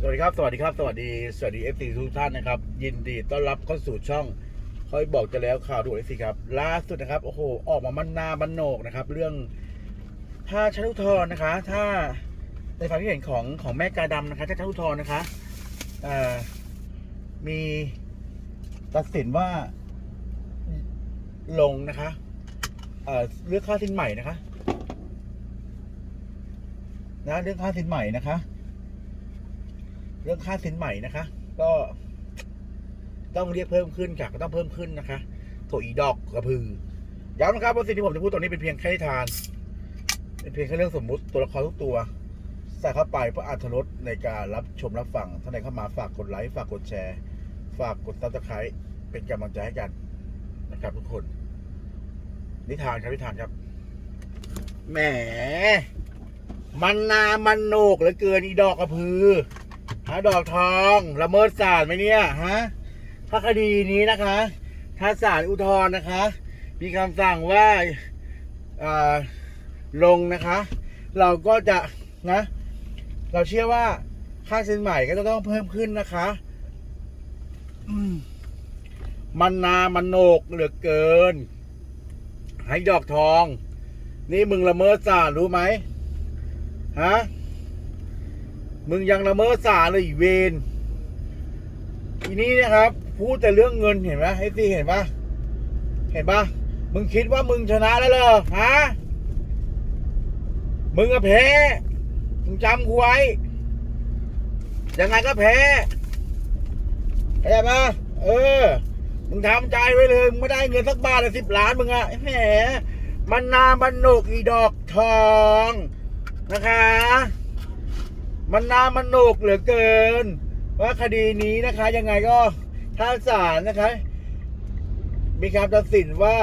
สวัสดีครับ สวัสดีครับ สวัสดีสวัสดีเอฟซีทุกท่านนะครับ ยินดีต้อนรับเข้าสู่ช่องคอยบอกจะแล้วข่าวด่วนเอฟซีครับ ล่าสุดนะครับ โอ้โห ออกมามันนาบันโหนกนะครับ เรื่องถ้าชัตุทธรณ์นะคะ ถ้าในความคิดเห็นของของแม่กาดำนะคะถ้าชัตุทธรณ์นะคะมีตัดสินว่าลงนะคะเเรื่องค่าสินใหม่นะคะ นะเรื่องค่าสินใหม่นะคะ เรื่องค่าสินใหม่นะคะ ก็ต้องเรียกเพิ่มขึ้นค่ะก็ต้องเพิ่มขึ้นนะคะโถอีดอกกระพือย้ำนะครับว่าสิ่งที่ผมจะพูดตรงนี้เป็นเพียงแค่นิทาน เป็นเพียงแค่เรื่องสมมุติตัวละครทุกตัว ใส่เข้าไปเพื่ออาธรสในการรับชมรับฟังท่านใดเข้ามาฝากกดไลค์ฝากกดแชร์ ฝากกดซับสไครต์เป็นกำลังใจให้กันนะครับ ทุกคน นิทานครับนิทานครับแหมมันนามันโนกเหลือเกินอีดอกกระพือ หาดอกทองละเมิดศาลไหมเนี่ยฮะถ้าคดีนี้นะคะ ถ้าศาลอุทธรณ์นะคะ มีคำสั่งว่าลงนะคะ เราก็จะนะ เราเชื่อว่าค่าสินใหม่ก็จะต้องเพิ่มขึ้นนะคะมันนามันโนกเหลือเกินให้ดอกทอง นี่มึงละเมิดศาลรู้ไหมฮะ มึงยังละเมิดศาเลยอีเวนทีนี้นะครับ พูดแต่เรื่องเงินเห็นไหมไอ้ตีเห็นปะเห็นปะมึงคิดว่ามึงชนะแล้วเหรอฮะมึงก็แพ้มึงจำกูไว้ ยังไงก็แพ้เข้าใจปะเออ มึงทำใจไว้เลย มึงไม่ได้เงินสักบาทเลยสิบล้านมึงอะแหมมันนาบันโนกอีดอกทองนะคะ มันน่ามันโนกเหลือเกิน ว่าคดีนี้นะคะ ยังไงก็ถ้าศาลนะคะ มีคำตัดสินว่า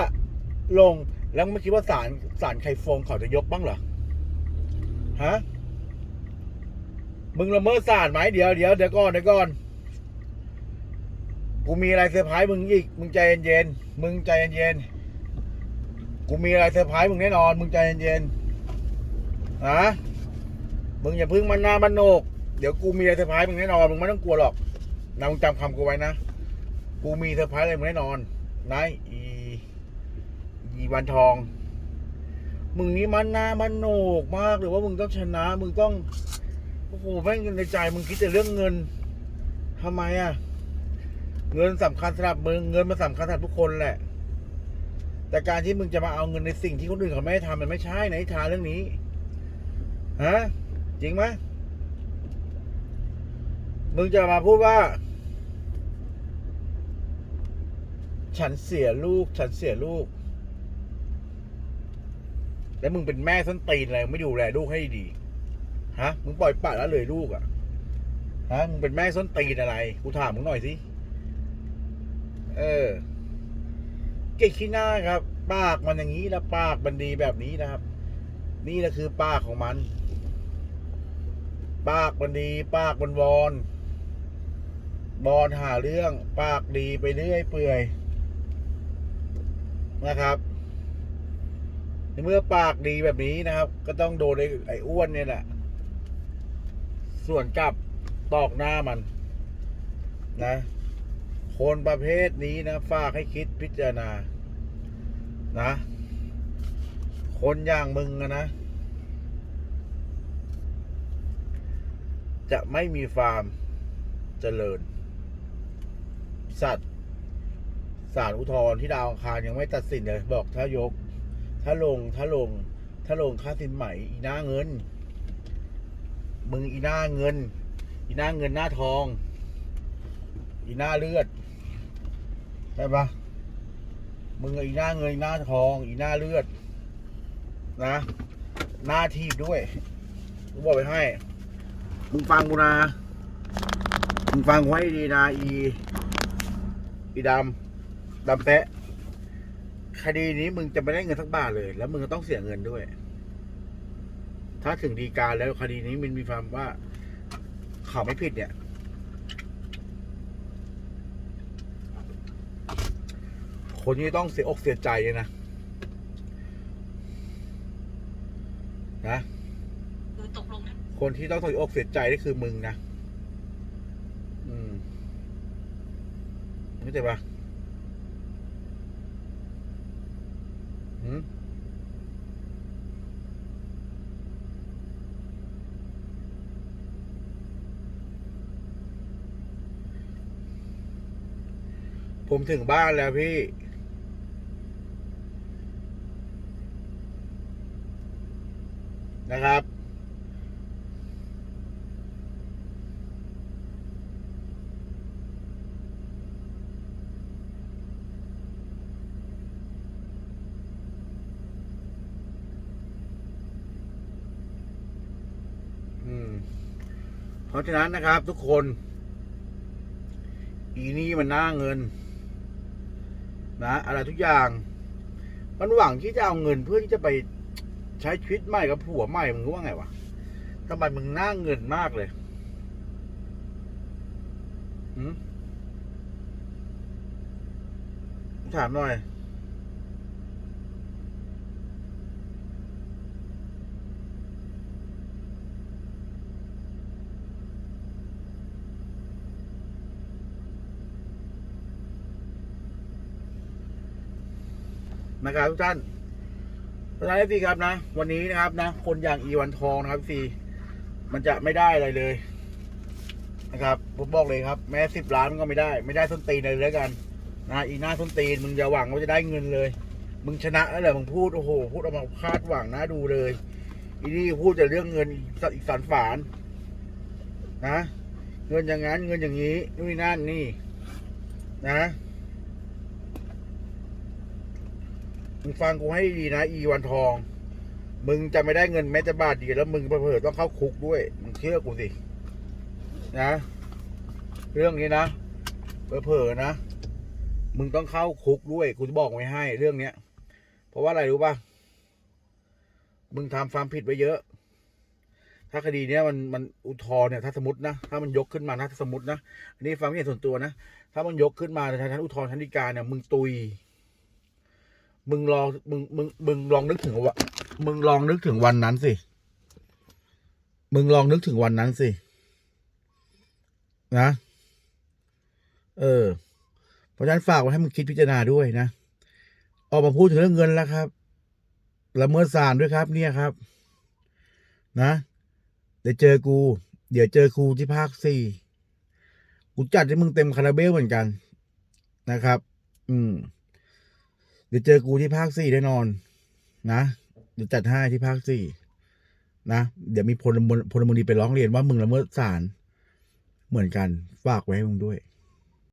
ลงแล้วไม่คิดว่าศาลศาลไคฟงเขาจะยกบ้างเหรอฮะมึงละเมิดศาลไหมเดี๋ยวเดี๋ยวเดี๋ยวก่อนเดี๋ยวก่อนกูมีอะไรเซอร์ไพรส์มึงอีก มึงใจเย็นๆมึงใจเย็นๆกูมีอะไรเซอร์ไพรส์มึงแน่นอน มึงใจเย็นๆฮะ มึงอย่าพึ่งมันหน้ามันโนก เดี๋ยวกูมีอะไรเซอร์ไพรส์มึงแน่นอนมึงไม่ต้องกลัวหรอกนะมึงจำคำกูไว้นะ กูมีเซอร์ไพรส์อะไรมึงแน่นอนนายอีอีวันทอง มึงนี่มันหน้ามันโนกมากหรือว่ามึงต้องชนะ มึงต้องโอ้โหแม่งในใจมึงคิดแต่เรื่องเงินทำไมอะ เงินสำคัญสำหรับมึงเงินมันสำคัญสำหรับทุกคนแหละ แต่การที่มึงจะมาเอาเงินในสิ่งที่คนอื่นเขาไม่ได้ทำมันไม่ใช่ในทานเรื่องนี้ฮะ จริงไหมมึงจะมาพูดว่า ฉันเสียลูก ฉันเสียลูก แล้วมึงเป็นแม่ส้นตีนอะไรไม่ดูแลลูกให้ดี ฮะ มึงปล่อยปละแล้วเลยลูกอะ่ะ ฮะ มึงเป็นแม่ส้นตีนอะไร กูถามมึงหน่อยสิ เออ เก่งขี้หน้าครับ ปากมันอย่างนี้แล้วปากมันดีแบบนี้นะครับ นี่แหละคือปากของมัน ปากมันดี ปากมันวอนบอนหาเรื่องปากดีไปเรื่อยเปื่อย นะครับในเมื่อปากดีแบบนี้นะครับ ก็ต้องโดนไอ้ไอ้อ้วนเนี่ยแหละส่วนกลับตอกหน้ามัน นะ คนประเภทนี้นะฝากให้คิดพิจารณา นะ คนอย่างมึงอะนะ จะไม่มีฟาร์มเจริญ สัตว์สารอุทธรณ์ที่ดาวอังคารยังไม่ตัดสินเลย บอกถ้ายก ถ้าลงถ้าลง ถ้าลงค่าสินใหม่อีหน้าเงิน มึงอีหน้าเงิน อีหน้าเงินหน้าทอง อีหน้าเลือดใช่ปะมึงอีหน้าเงินหน้าทอง อีหน้าเลือด นะ หน้าทีบด้วยกูบอกไปให้ มึงฟังกูนะ มึงฟังไว้ดีนะอี อีดำ ดำแปะ คดีนี้มึงจะไม่ได้เงินสักบาทเลย แล้วมึงก็ต้องเสียเงินด้วย ถ้าถึงดีกาแล้วคดีนี้มันมีความว่า เขาไม่ผิดเนี่ย คนที่ต้องเสียอกเสียใจเลยนะ คนที่ต้องเสียอกเสียใจนี่คือมึงนะอืมเข้าใจปะผมถึงบ้านแล้วพี่ นะครับ เพราะฉะนั้นนะครับ ทุกคน อีนี่มันหน้าเงิน นะอะไรทุกอย่าง มันหวังที่จะเอาเงินเพื่อที่จะไปใช้ชีวิตใหม่กับผัวใหม่มึงรู้ว่าไงวะทำไมมึงหน้าเงินมากเลยถามหน่อย นะครับทุกท่านเพระฉะนั้นพี่ครับนะ วันนี้นะครับนะ คนอย่างอีวันทองนะครับพี่มันจะไม่ได้อะไรเลย นะครับผมบอกเลยครับ แม้สิบล้านมันก็ไม่ได้ ไม่ได้ส้นตีนเลยแล้วกัน นะอีหน้าส้นตีนมึงอย่าหวังว่าจะได้เงินเลย มึงชนะแล้วแหละมึงพูดโอ้โหพูดออกมาคาดหวังนะดูเลยอีนี่พูดแต่เรื่องเงินอีกสันฝานนะ เงินอย่างนั้นเงินอย่างนี้นู่นนั่นนี่ นะ มึงฟังกูให้ดีนะ อีวันทอง มึงจะไม่ได้เงินแม้แต่บาทเดียวแล้วมึงเผลอต้องเข้าคุกด้วย มึงเชื่อกูสิ นะ เรื่องนี้นะเผลอนะ มึงต้องเข้าคุกด้วย กูจะบอกไว้ให้ เรื่องเนี้ย เพราะว่าอะไรรู้ป่ะ มึงทำความผิดไว้เยอะ ถ้าคดีเนี้ยมันมันอุทธรณ์เนี่ยถ้าสมมตินะ ถ้ามันยกขึ้นมานะถ้าสมมตินะ อันนี้ฟังไม่เห็นส่วนตัวนะ ถ้ามันยกขึ้นมาในชั้นอุทธรณ์ชั้นฎีกาเนี่ย มึงตุย มึงลองมึงมึงมึงลองนึกถึงว่ามึงลองนึกถึงวันนั้นสิ มึงลองนึกถึงวันนั้นสิ นะ เออ เพราะฉะนั้นฝากไว้ให้มึงคิดพิจารณาด้วยนะ ออกมาพูดถึงเรื่องเงินแล้วครับละเมิดศาลด้วยครับ เนี่ยครับ นะ เดี๋ยวเจอกู เดี๋ยวเจอกูที่ภาคสี่กูจัดให้มึงเต็มคาราเบลเหมือนกันนะครับ อืม ดี๋ยวเจอกูที่ภาคสี่แน่นอน นะเดี๋ยวจัดให้ที่ภาคสี่นะเดี๋ยวมีพลเมืองพลเมืองดีไปร้องเรียนว่ามึงละเมิดศาลเหมือนกันฝากไว้ให้มึงด้วย